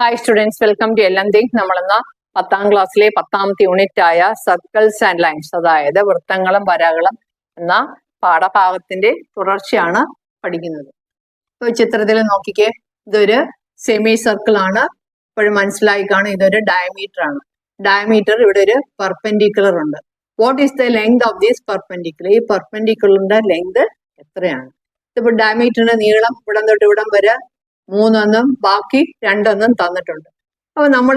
Hi students welcome to എല്ലാം thing നമ്മളെന്ന പത്താം ക്ലാസ്സിലെ പത്താമത്തെ യൂണിറ്റ് ആയ സർക്കിൾസ് ആൻഡ് ലൈൻസ് അതായത് വൃത്തങ്ങളും വരകളും എന്ന പാഠഭാഗത്തിന്റെ തുടർച്ചയാണ് പഠിക്കുന്നത്. ചിത്രത്തിൽ നോക്കിക്കേ ഇതൊരു സെമി സർക്കിൾ ആണ്. ഇപ്പോഴും മനസ്സിലായി കാണും ഇതൊരു ഡയമീറ്റർ ആണ്. ഡയമീറ്റർ ഇവിടെ ഒരു പെർപെൻഡിക്കുലർ ഉണ്ട്. What is the length of these perpendicular ഈ പെർപെൻഡിക്കുലറിന്റെ ലെങ്ത് എത്രയാണ്? ഇതിപ്പോ ഡയമീറ്ററിന്റെ നീളം ഇവിടം തൊട്ട് ഇവിടം വരെ മൂന്നെന്നും ബാക്കി രണ്ടെന്നും തന്നിട്ടുണ്ട്. അപ്പൊ നമ്മൾ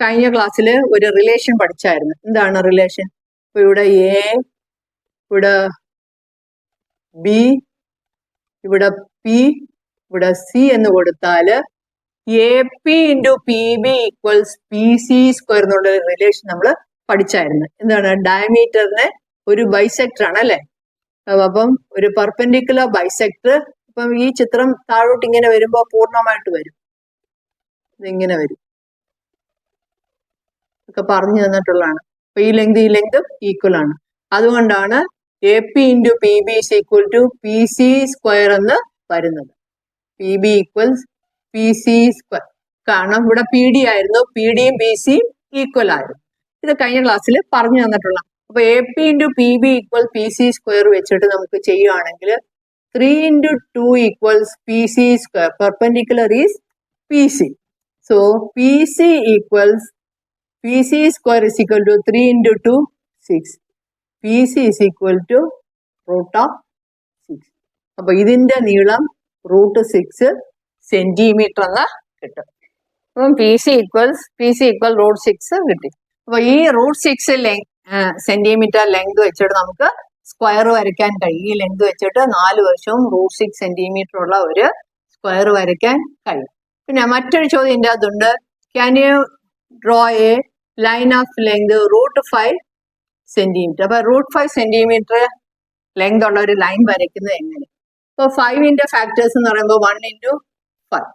കഴിഞ്ഞ ക്ലാസ്സിൽ ഒരു റിലേഷൻ പഠിച്ചായിരുന്നു. എന്താണ് റിലേഷൻ ഇപ്പൊ ഇവിടെ എ ഇവിടെ ബി ഇവിടെ പി ഇവിടെ സി എന്ന് കൊടുത്താൽ A P into P B equals P C square എന്നുള്ള റിലേഷൻ നമ്മൾ പഠിച്ചായിരുന്നു. എന്താണ്? ഡയമീറ്ററിന് ഒരു ബൈസെക്ടർ ആണ് അല്ലെ? അപ്പം ഒരു പെർപെൻഡിക്കുലർ ബൈസെക്ടർ ഇപ്പം ഈ ചിത്രം താഴോട്ട് ഇങ്ങനെ വരുമ്പോൾ പൂർണമായിട്ട് വരും. ഇങ്ങനെ വരും. ഒക്കെ പറഞ്ഞു തന്നിട്ടുള്ളതാണ്. അപ്പൊ ഈ ലെങ്ത് ഈ ലെങ്ത് ഈക്വൽ ആണ്. അതുകൊണ്ടാണ് A P into P B is equal to P C square എന്ന് വരുന്നത്. P B equals P C square കാരണം ഇവിടെ പി ഡി ആയിരുന്നു. പി ഡിയും പി സിയും ഈക്വൽ ആയിരുന്നു. ഇത് കഴിഞ്ഞ ക്ലാസ്സിൽ പറഞ്ഞു തന്നിട്ടുള്ള അപ്പൊ A P into P B equal P C square വെച്ചിട്ട് നമുക്ക് ചെയ്യുകയാണെങ്കിൽ three into two equals P C square perpendicular is P C so P C equals P C square is equal to three into two six P C is equal to root of six അപ്പൊ ഇതിന്റെ നീളം root six centimetre എന്ന് കിട്ടും. അപ്പം P C equals P C equal root six കിട്ടി. അപ്പൊ ഈ root six length centimetre length വെച്ചിട്ട് നമുക്ക് സ്ക്വയർ വരയ്ക്കാൻ കഴിയും. ലെങ്ത് വെച്ചിട്ട് നാല് വശവും റൂട്ട് സിക്സ് സെന്റിമീറ്റർ ഉള്ള ഒരു സ്ക്വയർ വരയ്ക്കാൻ കഴിയും. പിന്നെ മറ്റൊരു ചോദ്യം എന്റെ അതുണ്ട് can you draw a line of length root five centimetre അപ്പൊ റൂട്ട് ഫൈവ് സെന്റിമീറ്റർ ലെങ്ത് ഉള്ള ഒരു ലൈൻ വരയ്ക്കുന്നത് എങ്ങനെ? അപ്പോൾ ഫൈവിന്റെ ഫാക്ടേഴ്സ് എന്ന് പറയുമ്പോൾ വൺ ഇന്റു ഫൈവ്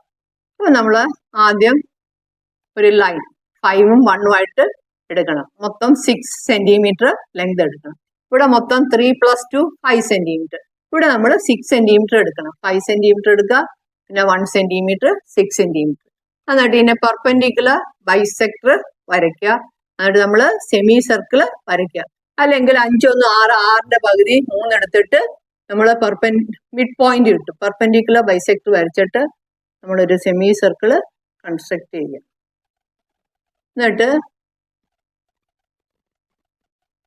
അപ്പോൾ നമ്മൾ ആദ്യം ഒരു ലൈൻ ഫൈവും വണ്ണുമായിട്ട് എടുക്കണം. മൊത്തം സിക്സ് സെന്റിമീറ്റർ ലെങ്ത് എടുക്കണം. ഇവിടെ മൊത്തം three plus two five centimetre ഇവിടെ നമ്മൾ സിക്സ് സെന്റിമീറ്റർ എടുക്കണം. ഫൈവ് സെന്റിമീറ്റർ എടുക്കുക പിന്നെ വൺ സെന്റിമീറ്റർ സിക്സ് സെന്റിമീറ്റർ എന്നിട്ട് ഇതിനെ പെർപെൻഡിക്കുലർ ബൈസെക്ടർ വരയ്ക്കുക. എന്നിട്ട് നമ്മൾ സെമി സർക്കിൾ വരയ്ക്കുക. അല്ലെങ്കിൽ അഞ്ചൊന്ന് ആറ് ആറിന്റെ പകുതി മൂന്നെടുത്തിട്ട് നമ്മൾ പെർപെൻ മിഡ് പോയിന്റ് കിട്ടും പെർപെൻഡിക്കുലർ ബൈസെക്ടർ വരച്ചിട്ട് നമ്മളൊരു സെമി സർക്കിൾ കൺസ്ട്രക്ട് ചെയ്യുക. എന്നിട്ട്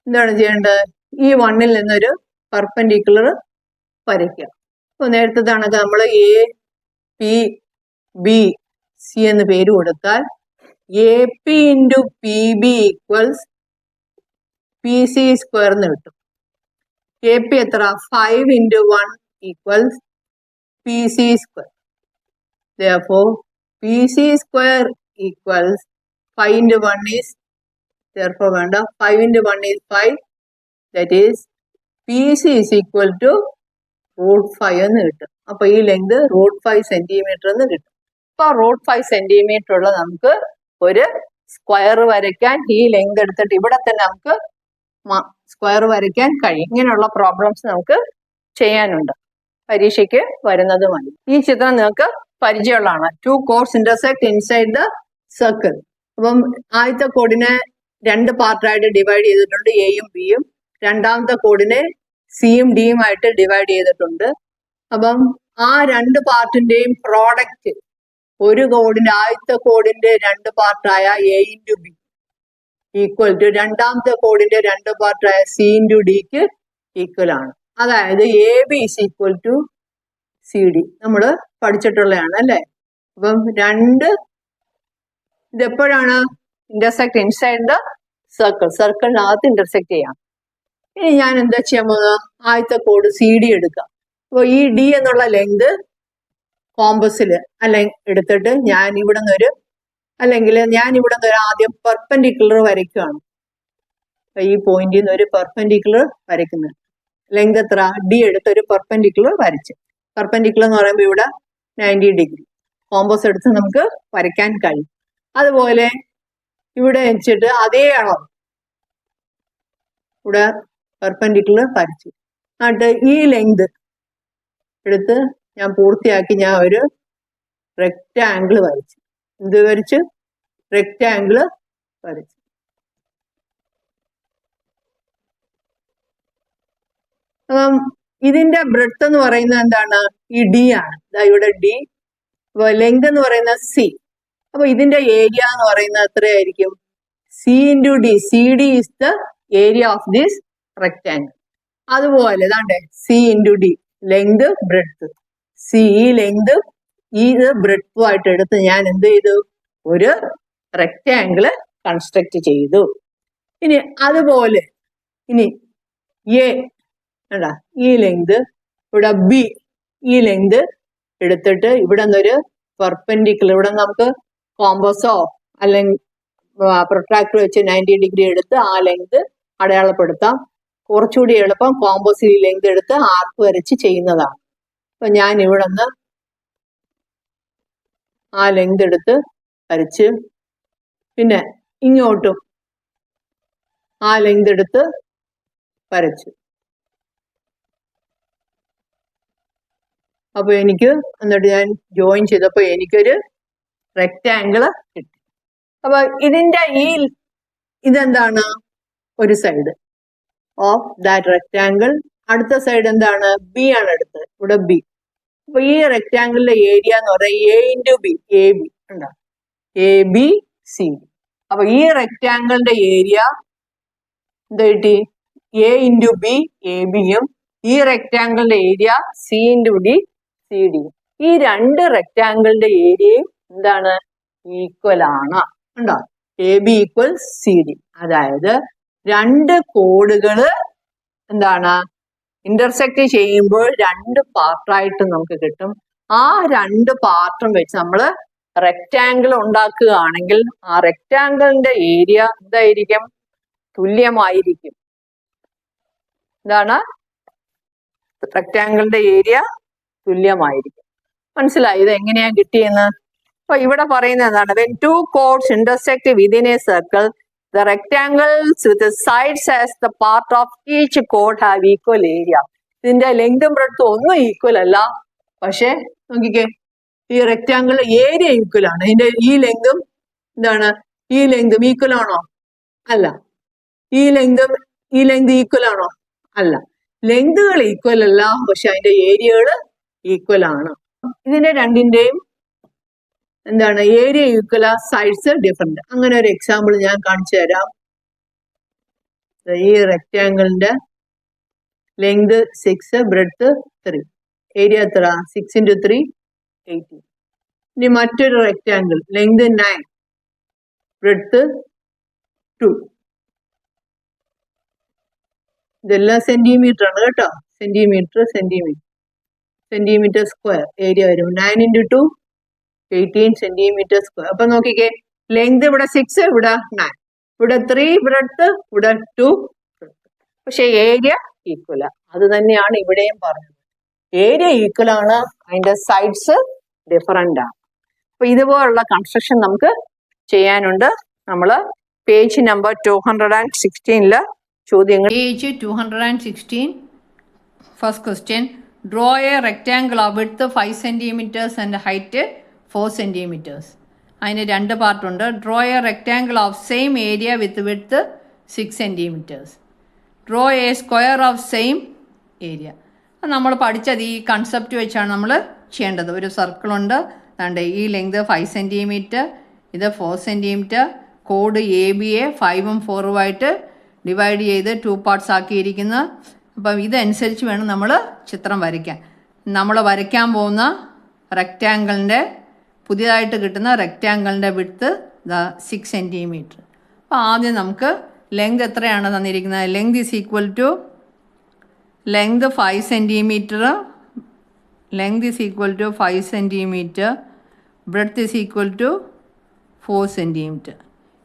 എന്താണ് ചെയ്യേണ്ടത്? ഈ വണ്ണിൽ നിന്നൊരു പെർപെൻഡിക്കുലർ വരയ്ക്കുക അപ്പോൾ നേരത്തെ കണക്ക് നമ്മൾ എ പി ബി സി എന്ന് പേര് കൊടുത്താൽ A P into P B equals P C square എന്ന് കിട്ടും. എ പി എത്ര five into one equals P C square therefore P C square equals five into one is therefore വേണ്ട five into one is five that is P C is equal to root five എന്ന് കിട്ടും. അപ്പൊ ഈ length root five centimetre എന്ന് കിട്ടും. അപ്പൊ root five centimetre ഉള്ള നമുക്ക് ഒരു സ്ക്വയർ വരയ്ക്കാൻ ഈ ലെങ്ത് എടുത്തിട്ട് ഇവിടെ തന്നെ നമുക്ക് സ്ക്വയർ വരയ്ക്കാൻ കഴിയും. ഇങ്ങനെയുള്ള പ്രോബ്ലംസ് നമുക്ക് ചെയ്യാനുണ്ട്. പരീക്ഷയ്ക്ക് വരുന്നത് മതി. ഈ ചിത്രം നിങ്ങൾക്ക് പരിചയമുള്ളതാണ്. Two chords intersect inside the circle അപ്പം ആദ്യത്തെ കോഡിനെ രണ്ട് പാർട്ടായിട്ട് ഡിവൈഡ് ചെയ്തിട്ടുണ്ട്. എയും ബിയും രണ്ടാമത്തെ കോഡിനെ സിയും ഡിയും ആയിട്ട് ഡിവൈഡ് ചെയ്തിട്ടുണ്ട്. അപ്പം ആ രണ്ട് പാർട്ടിന്റെയും പ്രോഡക്റ്റ് ഒരു കോഡിന്റെ ആദ്യത്തെ കോഡിന്റെ രണ്ട് പാർട്ടായ A into B equal to രണ്ടാമത്തെ കോഡിന്റെ രണ്ട് പാർട്ടായ സി ഇന്റു ഡിക്ക് ഈക്വൽ ആണ്. അതായത് A B is equal to C D നമ്മൾ പഠിച്ചിട്ടുള്ളതാണ് അല്ലേ? അപ്പം രണ്ട് ഇതെപ്പോഴാണ് ഇന്റർസെക്ട് ഇൻസൈഡ് ദ സർക്കിൾ സർക്കിളിനകത്ത് ഇന്റർസെക്ട് ചെയ്യാം. ഇനി ഞാൻ എന്താ ചെയ്യാൻ പോകുന്നത്? ആദ്യത്തെ കോഡ് സി ഡി എടുക്കാം. അപ്പോൾ ഈ ഡി എന്നുള്ള ലെങ്ത് കോമ്പസിൽ അല്ലെങ്കിൽ എടുത്തിട്ട് ഞാൻ ഇവിടെ നിന്നൊരു അല്ലെങ്കിൽ ഞാൻ ഇവിടെ നിന്ന് ഒരു ആദ്യം പെർപെൻഡിക്കുലർ വരയ്ക്കുകയാണ് ഈ പോയിന്റിൽ നിന്ന് ഒരു പെർപെൻഡിക്കുലർ വരയ്ക്കുന്നത്. ലെങ്ത് എത്ര? ഡി എടുത്ത് ഒരു പെർപെൻഡിക്കുലർ വരച്ച്. പെർപെൻഡിക്കുലർ എന്ന് പറയുമ്പോൾ ഇവിടെ നയന്റി ഡിഗ്രി കോമ്പസ് എടുത്ത് നമുക്ക് വരയ്ക്കാൻ കഴിയും. അതുപോലെ ഇവിടെ വെച്ചിട്ട് അതേ അളവ്. ഇവിടെ പെർപെൻഡിക്കുലർ വരച്ചു എന്നിട്ട് ഈ ലെങ്ത് എടുത്ത് ഞാൻ പൂർത്തിയാക്കി ഞാൻ ഒരു റെക്റ്റാങ്കിൾ വരച്ചു. എന്ത് വരച്ചു? റെക്റ്റാങ്കിൾ വരച്ചു. അപ്പം ഇതിന്റെ ബ്രെഡ്ത്ത് എന്ന് പറയുന്നത് എന്താണ്? ഈ ഡി ആണ്. ഇതാ ഇവിടെ ഡി ലെങ്ത് എന്ന് പറയുന്നത് സി അപ്പൊ ഇതിന്റെ ഏരിയ എന്ന് പറയുന്നത് എത്രയായിരിക്കും? C into D C D is the area of this rectangle അതുപോലെ ഇതാണ്ടേ C into D length breadth C ഈ ലെങ്ത് ഈ ഇത് ബ്രെഡ്ത്തും ആയിട്ട് എടുത്ത് ഞാൻ എന്ത് ചെയ്തു? ഒരു റെക്റ്റാങ്കിൾ കൺസ്ട്രക്ട് ചെയ്തു. ഇനി അതുപോലെ ഇനി എ കണ്ടാ ഈ ലെങ്ത് ഇവിടെ ബി ഈ ലെങ്ത് എടുത്തിട്ട് ഇവിടെ നിന്നൊരു പെർപെൻഡിക്കുലർ ഇവിടെ നമുക്ക് കോമ്പസോ അല്ലെങ്കിൽ പ്രൊട്രാക്ടർ വെച്ച് നയന്റി ഡിഗ്രി എടുത്ത് ആ ലെങ്ത് അടയാളപ്പെടുത്താം. കുറച്ചുകൂടി എളുപ്പം കോമ്പോസിലി ലെങ്ത് എടുത്ത് ആർക്ക് വരച്ച് ചെയ്യുന്നതാണ്. അപ്പൊ ഞാൻ ഇവിടെ നിന്ന് ആ ലെങ്ത് എടുത്ത് വരച്ച് പിന്നെ ഇങ്ങോട്ടും ആ ലെങ്ത് എടുത്ത് വരച്ചു. അപ്പൊ എനിക്ക് എന്നിട്ട് ഞാൻ ജോയിൻ ചെയ്തപ്പോ എനിക്കൊരു റെക്റ്റാങ്കിൾ കിട്ടി. അപ്പൊ ഇതിന്റെ ഈ ഇതെന്താണ്? ഒരു സൈഡ് ഓഫ് ദാറ്റ് റെക്റ്റാങ്കിൾ അടുത്ത സൈഡ് എന്താണ്? ബി ആണ് എടുത്തത് ഇവിടെ ബി അപ്പൊ ഈ റെക്റ്റാങ്കിളിന്റെ ഏരിയ എന്ന് പറയുന്നത് A into B A B ഉണ്ടോ എ ബി സി അപ്പൊ ഈ റെക്റ്റാങ്കിളിന്റെ ഏരിയ എന്ത് കിട്ടി? എ ഇന്റു ബി എ ബിയും ഈ റെക്റ്റാങ്കിളിന്റെ area C into D C D ഈ രണ്ട് റെക്റ്റാങ്കിളിന്റെ ഏരിയയും എന്താണ്? ഈക്വൽ ആണ്. ഉണ്ടോ A B equal C D അതായത് രണ്ട് കോഡുകൾ എന്താണ് ഇന്റർസെക്ട് ചെയ്യുമ്പോൾ രണ്ട് പാർട്ടായിട്ട് നമുക്ക് കിട്ടും. ആ രണ്ട് പാർട്ടും വെച്ച് നമ്മൾ റെക്റ്റാങ്കിൾ ഉണ്ടാക്കുകയാണെങ്കിൽ ആ റെക്റ്റാങ്കിളിന്റെ ഏരിയ എന്തായിരിക്കും? തുല്യമായിരിക്കും. എന്താണ്? റെക്റ്റാങ്കിളിന്റെ ഏരിയ തുല്യമായിരിക്കും. മനസ്സിലായി? ഇത് എങ്ങനെയാ കിട്ടിയെന്ന്? അപ്പൊ ഇവിടെ പറയുന്നത് എന്താണ്? When two chords intersect within a circle the with the sides as the part of each chord have equal area. ഇതിന്റെ ലെങ്തും ബ്രെഡ്ത്തും ഒന്നും ഈക്വൽ അല്ല. പക്ഷെ നോക്കിക്കേ ഈ റെക്ടാംഗിൾ ഏരിയ ഈക്വൽ ആണ്. ഇതിന്റെ ഈ ലെങ്തും എന്താണ്? ഈ ലെങ്തും ഈക്വൽ ആണോ? അല്ല. ഈ ലെങ്തും ഈ ലെങ്ത് ഈക്വൽ ആണോ? അല്ല. ലെങ്തുകൾ ഈക്വൽ അല്ല പക്ഷെ അതിന്റെ ഏരിയകൾ ഈക്വൽ ആണ്. ഇതിന്റെ രണ്ടിന്റെയും എന്താണ് ഏരിയ ഈക്വൽ ആ സൈഡ്സ് ഡിഫറെന്റ് അങ്ങനെ ഒരു എക്സാമ്പിൾ ഞാൻ കാണിച്ചു തരാം. ഈ റെക്റ്റാങ്കിളിന്റെ length six breadth three area എത്ര? സിക്സ് ഇന്റു ത്രീ എയ്റ്റീൻ ഇനി മറ്റൊരു rectangle length nine breadth two ഇതെല്ലാം സെന്റിമീറ്റർ ആണ് കേട്ടോ. Centimetre centimetre centimetre square area വരും. Nine into two eighteen centimetre square അപ്പൊ നോക്കിക്കേ ലെങ്ത് ഇവിടെ സിക്സ് ഇവിടെ നയൻ ഇവിടെ ത്രീ ബ്രെഡ്ത്ത് ഇവിടെ ടു പക്ഷെ ഏരിയ ഈക്വല അത് തന്നെയാണ് ഇവിടെയും പറഞ്ഞത്. ഏരിയ ഈക്വൽ ആണ് അതിന്റെ സൈഡ്സ് ഡിഫറെന്റ് ആണ് അപ്പൊ ഇതുപോലുള്ള കൺസ്ട്രക്ഷൻ നമുക്ക് ചെയ്യാനുണ്ട്. നമ്മൾ page number two hundred and സിക്സ്റ്റീനിൽ ചോദ്യങ്ങൾ page two hundred 216. Sixteen first question draw rectangle of width 5 centimeters and height 4 centimetres അതിന് രണ്ട് പാർട്ടുണ്ട് draw a rectangle of same area with width six centimetres draw a square of same area നമ്മൾ പഠിച്ചത് ഈ concept വെച്ചാണ് നമ്മൾ ചെയ്യേണ്ടത്. ഒരു സർക്കിളുണ്ട് അതുകൊണ്ട് ഈ ലെങ്ത് ഫൈവ് സെന്റിമീറ്റർ ഇത് ഫോർ സെന്റിമീറ്റർ കോഡ് എ ബി എ ഫൈവും ഫോറുമായിട്ട് ഡിവൈഡ് ചെയ്ത് ടു പാർട്സ് ആക്കിയിരിക്കുന്നു അപ്പം ഇതനുസരിച്ച് വേണം നമ്മൾ ചിത്രം വരയ്ക്കാൻ. നമ്മൾ വരയ്ക്കാൻ പോകുന്ന റെക്റ്റാങ്കിളിന്റെ പുതിയതായിട്ട് കിട്ടുന്ന റെക്റ്റാങ്കിളിന്റെ വിട്ത്ത് ദ സിക്സ് സെന്റിമീറ്റർ അപ്പോൾ ആദ്യം നമുക്ക് ലെങ്ത് എത്രയാണ് തന്നിരിക്കുന്നത്? Length is equal to length five centimetre length is equal to five centimetre breadth is equal to four centimetre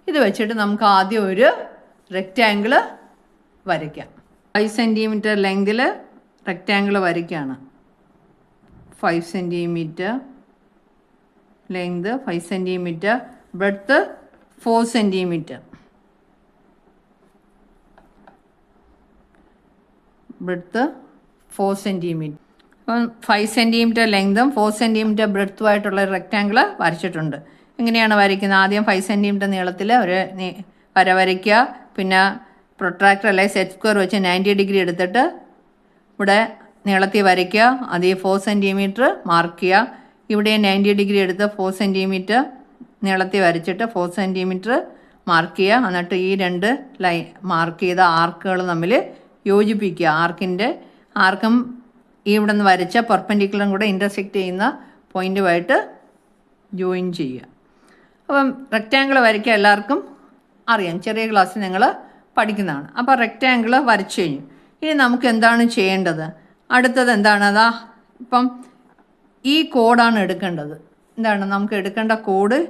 ഇത് വെച്ചിട്ട് നമുക്ക് ആദ്യം ഒരു റെക്റ്റാങ്കിൾ വരയ്ക്കാം. ഫൈവ് സെന്റിമീറ്റർ ലെങ്തിൽ റെക്റ്റാങ്കിൾ വരയ്ക്കുകയാണ് five centimetre length five centimetre breadth four centimetre breadth four centimetre അപ്പം five centimetre ലെങ്തും ഫോർ സെന്റിമീറ്റർ ബ്രെഡ്ത്തുമായിട്ടുള്ള റെക്റ്റാങ്കിൾ വരച്ചിട്ടുണ്ട്. എങ്ങനെയാണ് വരയ്ക്കുന്നത്. ആദ്യം ഫൈവ് സെന്റിമീറ്റർ നീളത്തിൽ ഒരു വര വരയ്ക്കുക. പിന്നെ പ്രൊട്രാക്ടർ അല്ലെങ്കിൽ സെറ്റ് സ്ക്വയർ വെച്ച് നയന്റി ഡിഗ്രി എടുത്തിട്ട് ഇവിടെ നീളത്തിൽ വരയ്ക്കുക. അതേ ഫോർ സെന്റിമീറ്റർ മാർക്ക് ചെയ്യുക. ഇവിടെ നയന്റി ഡിഗ്രി എടുത്ത് ഫോർ സെന്റിമീറ്റർ നീളത്തിൽ വരച്ചിട്ട് ഫോർ സെന്റിമീറ്റർ മാർക്ക് ചെയ്യുക. എന്നിട്ട് ഈ രണ്ട് ലൈൻ മാർക്ക് ചെയ്ത ആർക്കുകൾ തമ്മിൽ യോജിപ്പിക്കുക. ആർക്കിന്റെ ആർക്കും ഈ ഇവിടെ നിന്ന് വരച്ച പെർപ്പൻഡിക്കുലറും കൂടെ ഇന്റർസെക്റ്റ് ചെയ്യുന്ന പോയിന്റുമായിട്ട് ജോയിൻ ചെയ്യുക. അപ്പം റെക്റ്റാങ്കിൾ വരയ്ക്കുക എല്ലാവർക്കും അറിയാം. ചെറിയ ക്ലാസ്സിൽ നിങ്ങൾ പഠിക്കുന്നതാണ്. അപ്പോൾ റെക്റ്റാങ്കിൾ വരച്ചു കഴിഞ്ഞു. ഇനി നമുക്ക് എന്താണ് ചെയ്യേണ്ടത്? അടുത്തത് എന്താണ്? അതാ ഇപ്പം ഈ കോഡാണ് എടുക്കേണ്ടത്. എന്താണ്? നമുക്ക് എടുക്കേണ്ട കോഡ്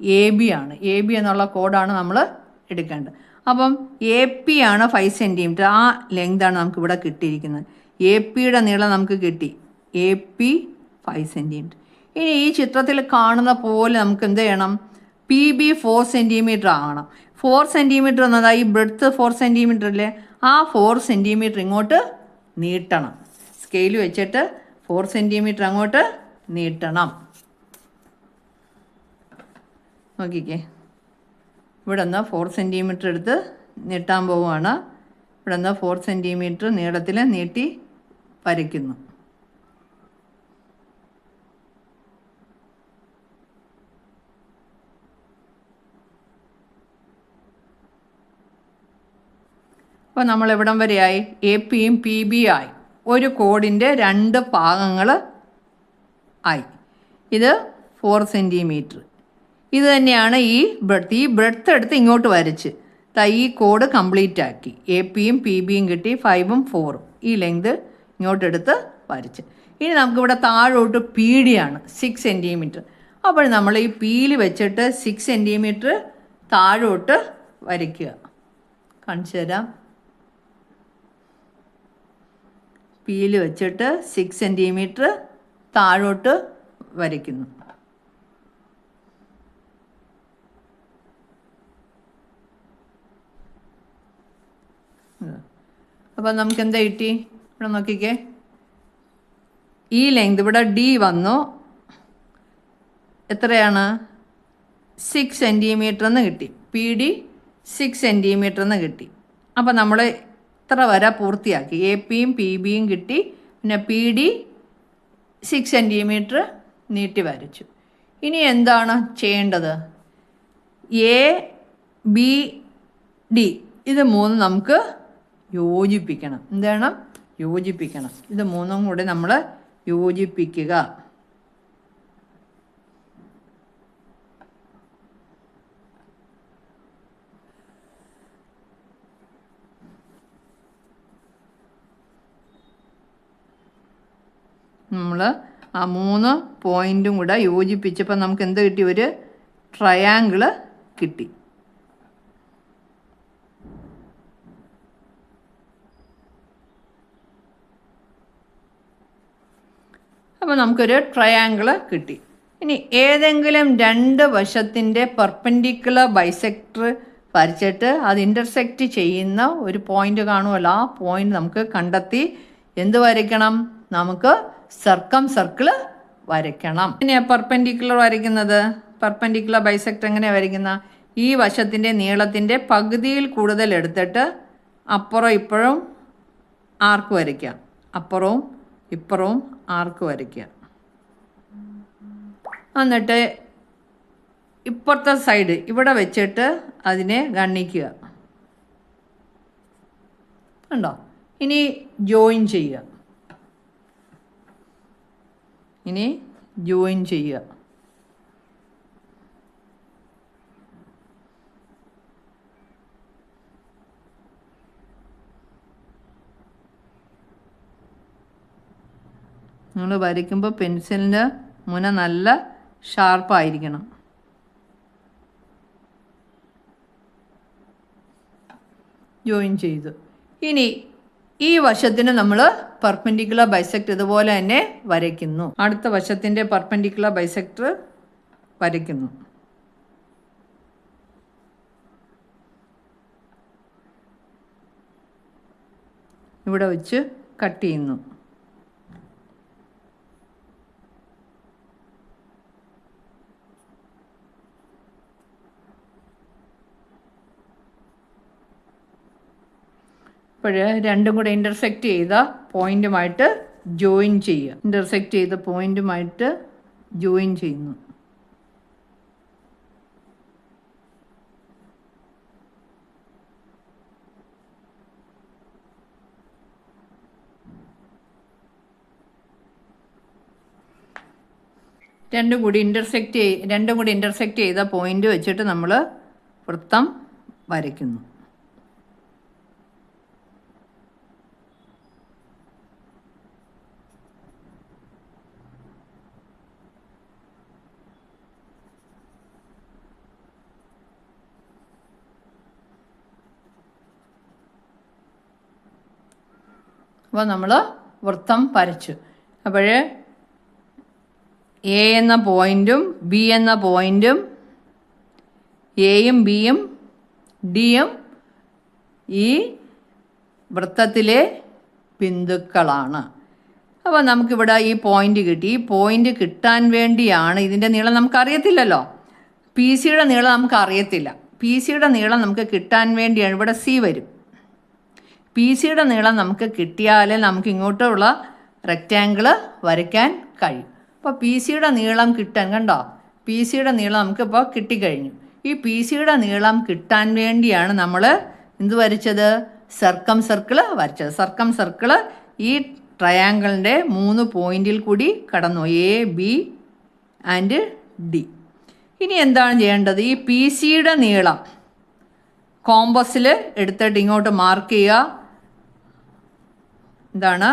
എ ബി ആണ്. എ ബി എന്നുള്ള കോഡാണ് നമ്മൾ എടുക്കേണ്ടത്. അപ്പം എ പി ആണ് ഫൈവ് സെന്റിമീറ്റർ ആ ലെങ്താണ് നമുക്ക് ഇവിടെ കിട്ടിയിരിക്കുന്നത്. എ പിയുടെ നീളം നമുക്ക് കിട്ടി. എ പി ഫൈവ് സെന്റിമീറ്റർ ഇനി ഈ ചിത്രത്തിൽ കാണുന്ന പോലെ നമുക്ക് എന്ത് ചെയ്യണം? പി ബി ഫോർ സെന്റിമീറ്റർ ആകണം. ഫോർ സെന്റിമീറ്റർ എന്നതാ ഈ ബ്രെഡ്ത്ത് ഫോർ സെന്റിമീറ്റർ അല്ലേ ആ ഫോർ സെന്റിമീറ്റർ ഇങ്ങോട്ട് നീട്ടണം. സ്കെയിൽ വെച്ചിട്ട് ഫോർ സെന്റിമീറ്റർ അങ്ങോട്ട് നീട്ടണം. നോക്കിക്കേ. ഇവിടെ നിന്ന് ഫോർ സെന്റിമീറ്റർ എടുത്ത് നീട്ടാൻ പോവുകയാണ്. ഇവിടെ നിന്ന് ഫോർ സെന്റിമീറ്റർ നീളത്തിൽ നീട്ടി വരയ്ക്കുന്നു. അപ്പോൾ നമ്മൾ എവിടം വരെയായി? എ പിയും പി ബി ആയി. ഒരു കോഡിന്റെ രണ്ട് ഭാഗങ്ങൾ ആയി. ഇത് ഫോർ സെന്റിമീറ്റർ ഇത് തന്നെയാണ് ഈ ബ്രെഡ്ത്ത് ഈ ബ്രെഡ്ത്ത് എടുത്ത് ഇങ്ങോട്ട് വരച്ച്. ഈ കോഡ് കംപ്ലീറ്റ് ആക്കി. എ പിയും പി ബിയും കിട്ടി ഫൈവും ഫോറും ഈ ലെങ്ത് ഇങ്ങോട്ടെടുത്ത് വരച്ച്. ഇനി നമുക്കിവിടെ താഴോട്ട് പീടിയാണ് സിക്സ് സെന്റിമീറ്റർ അപ്പോൾ നമ്മൾ ഈ പീൽ വെച്ചിട്ട് സിക്സ് സെന്റിമീറ്റർ താഴോട്ട് വരയ്ക്കുക. കാണിച്ചു തരാം. പീൽ വെച്ചിട്ട് സിക്സ് സെന്റിമീറ്റർ താഴോട്ട് വരയ്ക്കുന്നു. അപ്പം നമുക്ക് എന്താ കിട്ടി? ഇവിടെ നോക്കിക്കേ. ഈ ലെങ്ത് ഇവിടെ ഡി വന്നു. എത്രയാണ്? സിക്സ് സെന്റിമീറ്റർ എന്ന് കിട്ടി. പി ഡി സിക്സ് സെന്റിമീറ്റർ എന്ന് കിട്ടി. അപ്പോൾ നമ്മൾ ഇത്ര വരെ പൂർത്തിയാക്കി? എ പിയും പി ബിയും കിട്ടി. പിന്നെ പി ഡി സിക്സ് സെന്റിമീറ്റർ നീട്ടി വരച്ചു. ഇനി എന്താണ് ചെയ്യേണ്ടത്? എ ബി ഡി ഇത് മൂന്ന് നമുക്ക് യോജിപ്പിക്കണം. എന്താണ് യോജിപ്പിക്കണം. ഇത് മൂന്നും കൂടി നമ്മൾ യോജിപ്പിക്കുക. നമ്മൾ ആ മൂന്ന് പോയിന്റും കൂടെ യോജിപ്പിച്ചപ്പോൾ നമുക്ക് എന്ത് കിട്ടി? ഒരു ട്രയാങ്കിൾ കിട്ടി. അപ്പോൾ നമുക്കൊരു ട്രയാങ്കിൾ കിട്ടി. ഇനി ഏതെങ്കിലും രണ്ട് വശത്തിന്റെ പെർപെൻഡിക്കുലർ ബൈസെക്ടർ വരച്ചിട്ട് അത് ഇന്റർസെക്റ്റ് ചെയ്യുന്ന ഒരു പോയിന്റ് കാണുമല്ലോ. ആ പോയിന്റ് നമുക്ക് കണ്ടെത്തി എന്ത് വരയ്ക്കണം? നമുക്ക് സർക്കം സർക്കിൾ വരയ്ക്കണം. പിന്നെ പെർപെൻഡിക്കുലർ വരയ്ക്കുന്നത്? പെർപെൻഡിക്കുലർ ബൈസെക്ട് എങ്ങനെയാണ് വരയ്ക്കുന്ന? ഈ വശത്തിന്റെ നീളത്തിന്റെ പകുതിയിൽ കൂടുതൽ എടുത്തിട്ട് അപ്പുറം ഇപ്പോഴും ആർക്ക് വരയ്ക്കുക? അപ്പുറവും ഇപ്പുറവും ആർക്ക് വരയ്ക്കുക? എന്നിട്ട് ഇപ്പുറത്തെ സൈഡ് ഇവിടെ വെച്ചിട്ട് അതിനെ ഗണ്ണിക്കുക. ഉണ്ടോ ഇനി ജോയിൻ ചെയ്യുക. ഇനി ജോയിൻ ചെയ്യുക. നിങ്ങൾ വരയ്ക്കുമ്പോൾ പെൻസിലിന്റെ മുന നല്ല ഷാർപ്പായിരിക്കണം ജോയിൻ ചെയ്തു. ഇനി ഈ വശത്തിന് നമ്മൾ പെർപെൻഡിക്കുലർ ബൈസെക്ട് ഇതുപോലെ തന്നെ വരയ്ക്കുന്നു. അടുത്ത വശത്തിന്റെ പെർപെൻഡിക്കുലർ ബൈസെക്ടർ വരയ്ക്കുന്നു. ഇവിടെ വെച്ച് കട്ട് ചെയ്യുന്നു. അപ്പോൾ രണ്ടും കൂടെ ഇന്റർസെക്റ്റ് ചെയ്ത പോയിന്റുമായിട്ട് ജോയിൻ ചെയ്യുക. ഇന്റർസെക്റ്റ് ചെയ്ത പോയിന്റുമായിട്ട് ജോയിൻ ചെയ്യുന്നു. രണ്ടും കൂടി ഇന്റർസെക്റ്റ് ചെയ് രണ്ടും കൂടി ഇന്റർസെക്റ്റ് ചെയ്ത പോയിന്റ് വെച്ചിട്ട് നമ്മൾ വൃത്തം വരയ്ക്കുന്നു. അപ്പോൾ നമ്മൾ വൃത്തം വരച്ചു അപ്പോൾ എ എന്ന പോയിന്റും ബി എന്ന പോയിന്റും എയും ബിയും ഡിയും ഈ വൃത്തത്തിലെ ബിന്ദുക്കളാണ്. അപ്പോൾ നമുക്കിവിടെ ഈ പോയിന്റ് കിട്ടി. ഈ പോയിന്റ് കിട്ടാൻ വേണ്ടിയാണ് ഇതിന്റെ നീളം നമുക്കറിയത്തില്ലല്ലോ. പി സിയുടെ നീളം നമുക്ക് അറിയത്തില്ല പി സിയുടെ നീളം നമുക്ക് കിട്ടാൻ വേണ്ടിയാണ് ഇവിടെ സി വരും. പി സിയുടെ നീളം നമുക്ക് കിട്ടിയാലേ നമുക്ക് ഇങ്ങോട്ടുള്ള റെക്റ്റാങ്കിൾ വരയ്ക്കാൻ കഴിയും. അപ്പോൾ പി സിയുടെ നീളം കിട്ടാൻ കണ്ടോ? പി സിയുടെ നീളം നമുക്കിപ്പോൾ കിട്ടിക്കഴിഞ്ഞു. ഈ പി സിയുടെ നീളം കിട്ടാൻ വേണ്ടിയാണ് നമ്മൾ എന്ത് വരച്ചത്? സർക്കം സർക്കിൾ വരച്ചത്. സർക്കം സർക്കിൾ ഈ ട്രയാങ്കിളിന്റെ മൂന്ന് പോയിന്റിൽ കൂടി കടന്നു. എ ബി ആൻഡ് ഡി ഇനി എന്താണ് ചെയ്യേണ്ടത്? ഈ പി സിയുടെ നീളം കോമ്പസിൽ എടുത്തിട്ട് ഇങ്ങോട്ട് മാർക്ക് ചെയ്യുക. എന്താണ്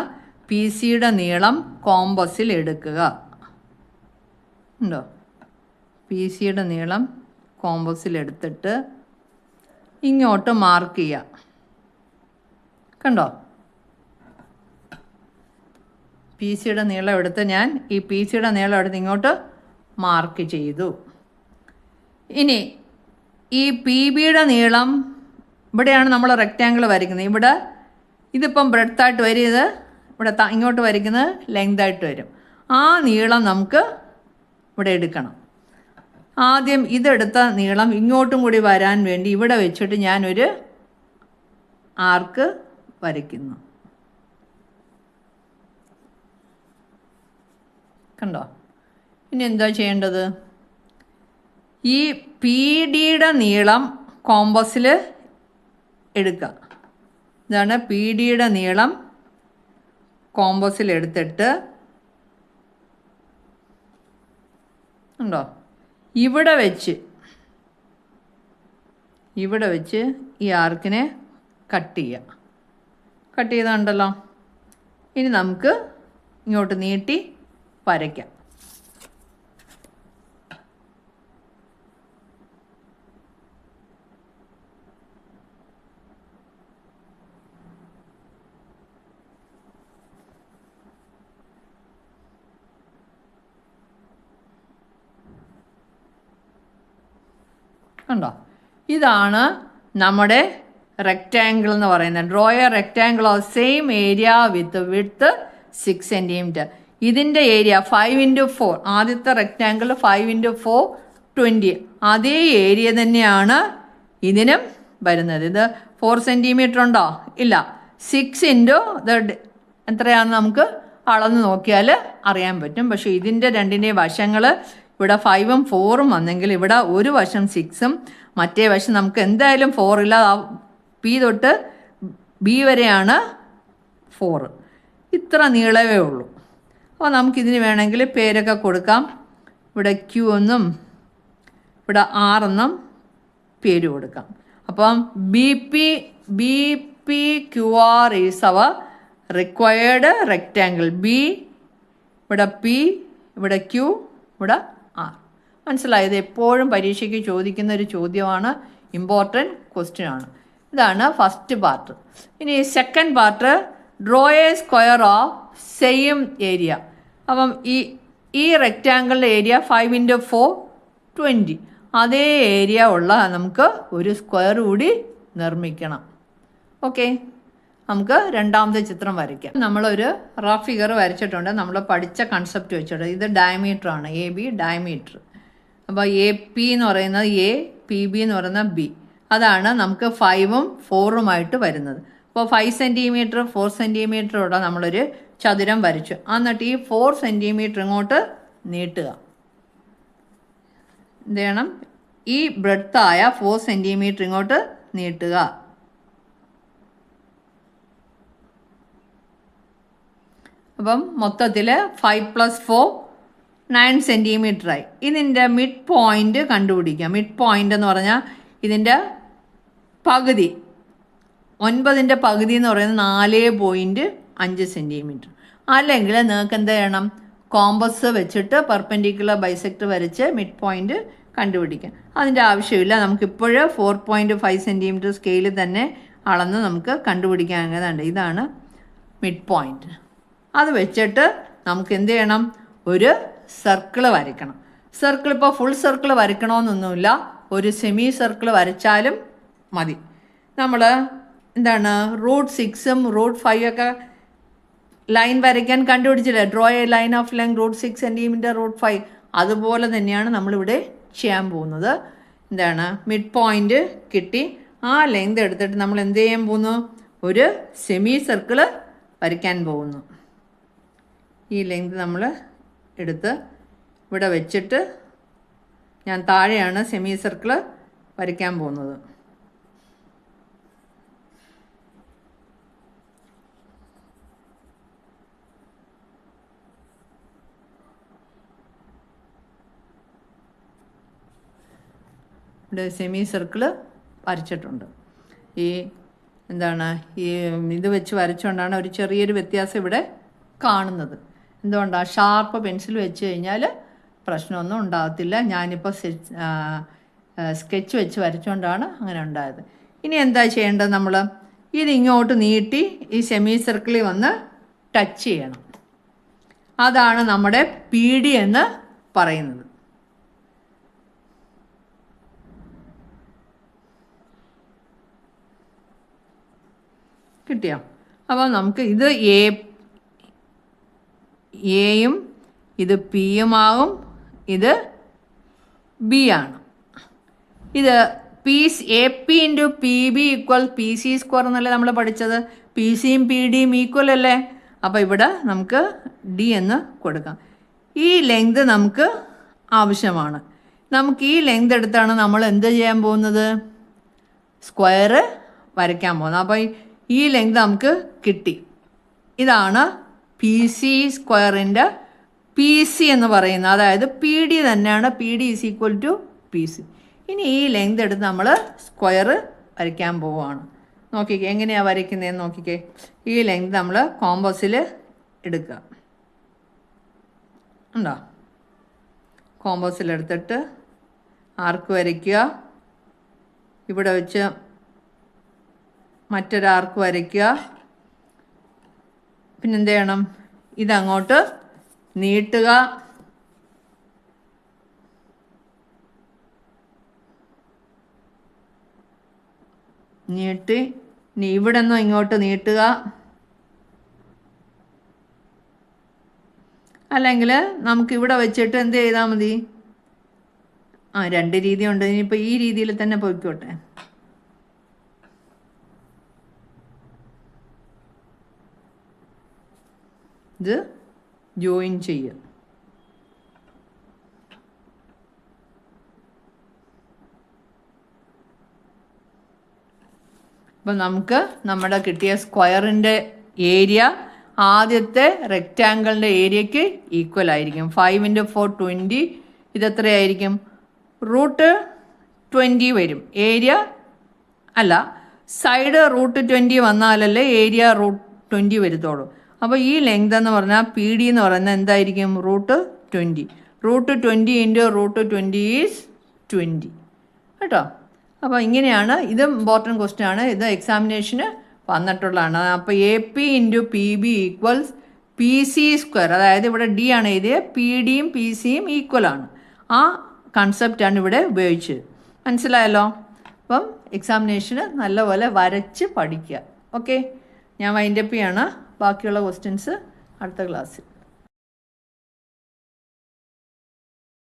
പി സിയുടെ നീളം കോമ്പസിൽ എടുക്കുക. ഉണ്ടോ? പി സിയുടെ നീളം കോമ്പസിൽ എടുത്തിട്ട് ഇങ്ങോട്ട് മാർക്ക് ചെയ്യുക. കണ്ടോ? പി സിയുടെ നീളം എടുത്ത് ഞാൻ ഈ പി സിയുടെ നീളം എടുത്ത് ഇങ്ങോട്ട് മാർക്ക് ചെയ്തു. ഇനി ഈ പി ബിയുടെ നീളം ഇവിടെയാണ് നമ്മൾ റെക്റ്റാങ്കിൾ വരയ്ക്കുന്നത്. ഇവിടെ ഇതിപ്പം ബ്രെഡ്ത്തായിട്ട് വരും ഇത് ഇവിടെ ഇങ്ങോട്ട് വരയ്ക്കുന്നത് ലെങ്തായിട്ട് വരും. ആ നീളം നമുക്ക് ഇവിടെ എടുക്കണം. ആദ്യം ഇതെടുത്ത നീളം ഇങ്ങോട്ടും കൂടി വരാൻ വേണ്ടി ഇവിടെ വെച്ചിട്ട് ഞാനൊരു ആർക്ക് വരയ്ക്കുന്നു. കണ്ടോ? ഇനി എന്താ ചെയ്യേണ്ടത്? ഈ പി ഡിയുടെ നീളം കോമ്പസിൽ എടുക്കുക. ഇതാണ് പി ഡിയുടെ നീളം. കോമ്പസിൽ എടുത്തിട്ട് ഉണ്ടോ? ഇവിടെ വെച്ച്. ഇവിടെ വെച്ച് ഈ ആർക്കിനെ കട്ട് ചെയ്യുക കട്ട് ചെയ്തുണ്ടല്ലോ ഇനി നമുക്ക് ഇങ്ങോട്ട് നീട്ടി വരയ്ക്കാം കണ്ടോ ഇതാണ് നമ്മുടെ റെക്റ്റാങ്കിൾ എന്ന് പറയുന്നത്. Draw a rectangle of same area with with six centimetre ഇതിന്റെ ഏരിയ ഫൈവ് ഇന്റു ഫോർ ആദ്യത്തെ rectangle five into four twenty അതേ ഏരിയ തന്നെയാണ് ഇതിനും വരുന്നത്. ഇത് ഫോർ സെന്റിമീറ്റർ ഉണ്ടോ? ഇല്ല. സിക്സ് ഇന്റു എത്രയാണെന്ന് നമുക്ക് അളന്ന് നോക്കിയാൽ അറിയാൻ പറ്റും. പക്ഷേ ഇതിന്റെ രണ്ടിന്റെയും വശങ്ങൾ ഇവിടെ ഫൈവും ഫോറും വന്നെങ്കിൽ ഇവിടെ ഒരു വശം സിക്സും മറ്റേ വശം നമുക്ക് എന്തായാലും ഫോറില്ല പി തൊട്ട് ബി വരെയാണ് ഫോറ് ഇത്ര നീളവേ ഉള്ളൂ. അപ്പോൾ നമുക്കിതിന് വേണമെങ്കിൽ പേരൊക്കെ കൊടുക്കാം. ഇവിടെ ക്യൂ എന്നും ഇവിടെ ആർ എന്നും പേര് കൊടുക്കാം. അപ്പം B P B P Q R is our required rectangle B ഇവിടെ പി ഇവിടെ ക്യൂ ഇവിടെ മനസ്സിലായത് എപ്പോഴും പരീക്ഷയ്ക്ക് ചോദിക്കുന്ന ഒരു ചോദ്യമാണ്. ഇമ്പോർട്ടന്റ് ക്വസ്റ്റ്യൻ ആണ്. ഇതാണ് ഫസ്റ്റ് പാർട്ട് ഇനി second part draw a square of same area അപ്പം ഈ ഈ റെക്റ്റാങ്കിളിന്റെ area five into four twenty അതേ ഏരിയ ഉള്ള നമുക്ക് ഒരു സ്ക്വയർ കൂടി നിർമ്മിക്കണം. ഓക്കെ നമുക്ക് രണ്ടാമത്തെ ചിത്രം വരയ്ക്കാം. നമ്മളൊരു റഫ് ഫിഗർ വരച്ചിട്ടുണ്ട്. നമ്മൾ പഠിച്ച കൺസെപ്റ്റ് വെച്ചിട്ട്. ഇത് ഡയമീറ്റർ ആണ്. എ ബി ഡയമീറ്റർ അപ്പോൾ എ പി എന്ന് പറയുന്നത് എ പി ബി എന്ന് പറയുന്ന ബി അതാണ് നമുക്ക് ഫൈവും ഫോറുമായിട്ട് വരുന്നത്. അപ്പോൾ ഫൈവ് സെന്റിമീറ്റർ ഫോർ സെന്റിമീറ്ററോടെ നമ്മളൊരു ചതുരം വരച്ചു. എന്നിട്ട് ഈ ഫോർ സെന്റിമീറ്റർ ഇങ്ങോട്ട് നീട്ടുക. എന്ത് ചെയ്യണം? ഈ ബ്രെഡ്ത്തായ ഫോർ സെന്റിമീറ്റർ ഇങ്ങോട്ട് നീട്ടുക. അപ്പം മൊത്തത്തിൽ ഫൈവ് പ്ലസ് ഫോർ നയൻ ആയി. ഇതിന്റെ മിഡ് പോയിന്റ് കണ്ടുപിടിക്കുക മിഡ് പോയിന്റ് എന്ന് പറഞ്ഞാൽ ഇതിന്റെ പകുതി. ഒൻപതിന്റെ പകുതി എന്ന് പറയുന്നത് നാല് പോയിന്റ് അഞ്ച് സെന്റിമീറ്റർ അല്ലെങ്കിൽ നിങ്ങൾക്ക് എന്ത് ചെയ്യണം? കോമ്പസ് വെച്ചിട്ട് പെർപെൻഡിക്കുലർ ബൈസെക്ടർ വരച്ച് മിഡ് പോയിന്റ് കണ്ടുപിടിക്കാം. അതിന്റെ ആവശ്യമില്ല. നമുക്കിപ്പോഴ് ഫോർ പോയിന്റ് ഫൈവ് സെന്റിമീറ്റർ സ്കെയിലിൽ തന്നെ അളന്ന് നമുക്ക് കണ്ടുപിടിക്കാവുന്നതുണ്ട് ഇതാണ് മിഡ് പോയിന്റ് അത് വെച്ചിട്ട് നമുക്ക് എന്ത് ചെയ്യണം? ഒരു സർക്കിൾ വരയ്ക്കണം. സർക്കിൾ ഇപ്പോൾ ഫുൾ സർക്കിൾ വരയ്ക്കണമെന്നൊന്നുമില്ല ഒരു സെമി സർക്കിൾ വരച്ചാലും മതി. നമ്മൾ എന്താണ് റൂട്ട് സിക്സും റൂട്ട് ഫൈവ് ഒക്കെ ലൈൻ വരയ്ക്കാൻ കണ്ടുപിടിച്ചില്ല? Draw a line of length root six centimetre root five അതുപോലെ തന്നെയാണ് നമ്മളിവിടെ ചെയ്യാൻ പോകുന്നത്. എന്താണ് മിഡ് പോയിന്റ് കിട്ടി. ആ ലെങ്ത് എടുത്തിട്ട് നമ്മൾ എന്ത് ചെയ്യാൻ പോകുന്നു? ഒരു സെമി സർക്കിൾ വരയ്ക്കാൻ പോകുന്നു. ഈ ലെങ്ത് നമ്മൾ എടുത്ത് ഇവിടെ വെച്ചിട്ട് ഞാൻ താഴെയാണ് സെമി സർക്കിൾ വരയ്ക്കാൻ പോകുന്നത്. ഇവിടെ സെമി സർക്കിൾ വരച്ചിട്ടുണ്ട്. ഈ എന്താണ്? ഈ ഇത് വെച്ച് വരച്ചുകൊണ്ടാണ് ഒരു ചെറിയൊരു വ്യത്യാസം ഇവിടെ കാണുന്നത്. എന്തുകൊണ്ടാണ് ഷാർപ്പ് പെൻസിൽ വെച്ച് കഴിഞ്ഞാൽ പ്രശ്നമൊന്നും ഉണ്ടാകത്തില്ല. ഞാനിപ്പോൾ സ്കെച്ച് വെച്ച് വരച്ചുകൊണ്ടാണ് അങ്ങനെ ഉണ്ടായത്. ഇനി എന്താ ചെയ്യേണ്ടത് നമ്മൾ ഇത് ഇങ്ങോട്ട് നീട്ടി ഈ സെമി സർക്കിളിൽ വന്ന് ടച്ച് ചെയ്യണം. അതാണ് നമ്മുടെ പി ഡി എന്ന് പറയുന്നത്. കിട്ടിയോ? അപ്പോൾ നമുക്ക് ഇത് എ എയും ഇത് പിയുമാകും ഇത് ബി ആണ് ഇത് P A P into P B equal P C square എന്നല്ലേ നമ്മൾ പഠിച്ചത്? പി സിയും പി ഡിയും ഈക്വൽ അല്ലേ? അപ്പോൾ ഇവിടെ നമുക്ക് ഡി എന്ന് കൊടുക്കാം. ഈ ലെങ്ത് നമുക്ക് ആവശ്യമാണ്. നമുക്ക് ഈ ലെങ്ത് എടുത്താണ് നമ്മൾ എന്ത് ചെയ്യാൻ പോകുന്നത്? സ്ക്വയർ വരയ്ക്കാൻ പോകുന്നത്. അപ്പോൾ ഈ ലെങ്ത് നമുക്ക് കിട്ടി. ഇതാണ് പി സി സ്ക്വയറിന്റെ പി സി എന്ന് പറയുന്നത് അതായത് പി ഡി തന്നെയാണ് P D is equal to P C ഇനി ഈ ലെങ്ത് എടുത്ത് നമ്മൾ സ്ക്വയർ വരയ്ക്കാൻ പോവുകയാണ്. നോക്കിക്കേ എങ്ങനെയാണ് വരയ്ക്കുന്നതെന്ന് നോക്കിക്കേ. ഈ ലെങ്ത് നമ്മൾ കോമ്പസിൽ എടുക്കുക. ഉണ്ടോ? കോമ്പസിൽ എടുത്തിട്ട് ആർക്ക് വരയ്ക്കുക. ഇവിടെ വെച്ച് മറ്റൊരാർക്ക് വരയ്ക്കുക. പിന്നെന്ത് ചെയ്യണം ഇതങ്ങോട്ട് നീട്ടുക. നീട്ടി. ഇനി ഇവിടെ നിന്നും ഇങ്ങോട്ട് നീട്ടുക. അല്ലെങ്കിൽ നമുക്ക് ഇവിടെ വെച്ചിട്ട് എന്ത് ചെയ്താൽ മതി? ആ രണ്ട് രീതിയുണ്ട്. ഇനിയിപ്പോൾ ഈ രീതിയിൽ തന്നെ പോയിക്കോട്ടെ. ഇത് ജോയിൻ ചെയ്യുക. അപ്പം നമുക്ക് നമ്മുടെ കിട്ടിയ സ്ക്വയറിന്റെ ഏരിയ ആദ്യത്തെ റെക്റ്റാങ്കിളിന്റെ ഏരിയയ്ക്ക് ഈക്വൽ ആയിരിക്കും. ഫൈവ് ഇന്റു ഫോർ ട്വന്റി ഇതെത്രയായിരിക്കും? റൂട്ട് ട്വന്റി വരും. ഏരിയ അല്ല സൈഡ് റൂട്ട് ട്വന്റി വന്നാലല്ലേ ഏരിയ റൂട്ട് ട്വന്റി വരുത്തുള്ളൂ. അപ്പോൾ ഈ ലെങ്ത് എന്ന് പറഞ്ഞാൽ പി ഡി എന്ന് പറയുന്നത് എന്തായിരിക്കും? Root twenty root twenty into root twenty is twenty കേട്ടോ? അപ്പോൾ ഇങ്ങനെയാണ് ഇത് ഇമ്പോർട്ടന്റ് ക്വസ്റ്റ്യൻ ആണ്. ഇത് എക്സാമിനേഷന് വന്നിട്ടുള്ളതാണ്. അപ്പോൾ A P into P B equals P C square അതായത് ഇവിടെ ഡി ആണ് എഴുതിയത്. പി ഡിയും പി സിയും ഈക്വൽ ആണ്. ആ കൺസെപ്റ്റാണ് ഇവിടെ ഉപയോഗിച്ചത്. മനസ്സിലായല്ലോ? അപ്പം എക്സാമിനേഷന് നല്ലപോലെ വരച്ച് പഠിക്കുക. ഓക്കെ ഞാൻ വൈൻഡപ്പ് ചെയ്യാണ്. ബാക്കിയുള്ള ക്വസ്റ്റ്യൻസ് അടുത്ത ക്ലാസ്സിൽ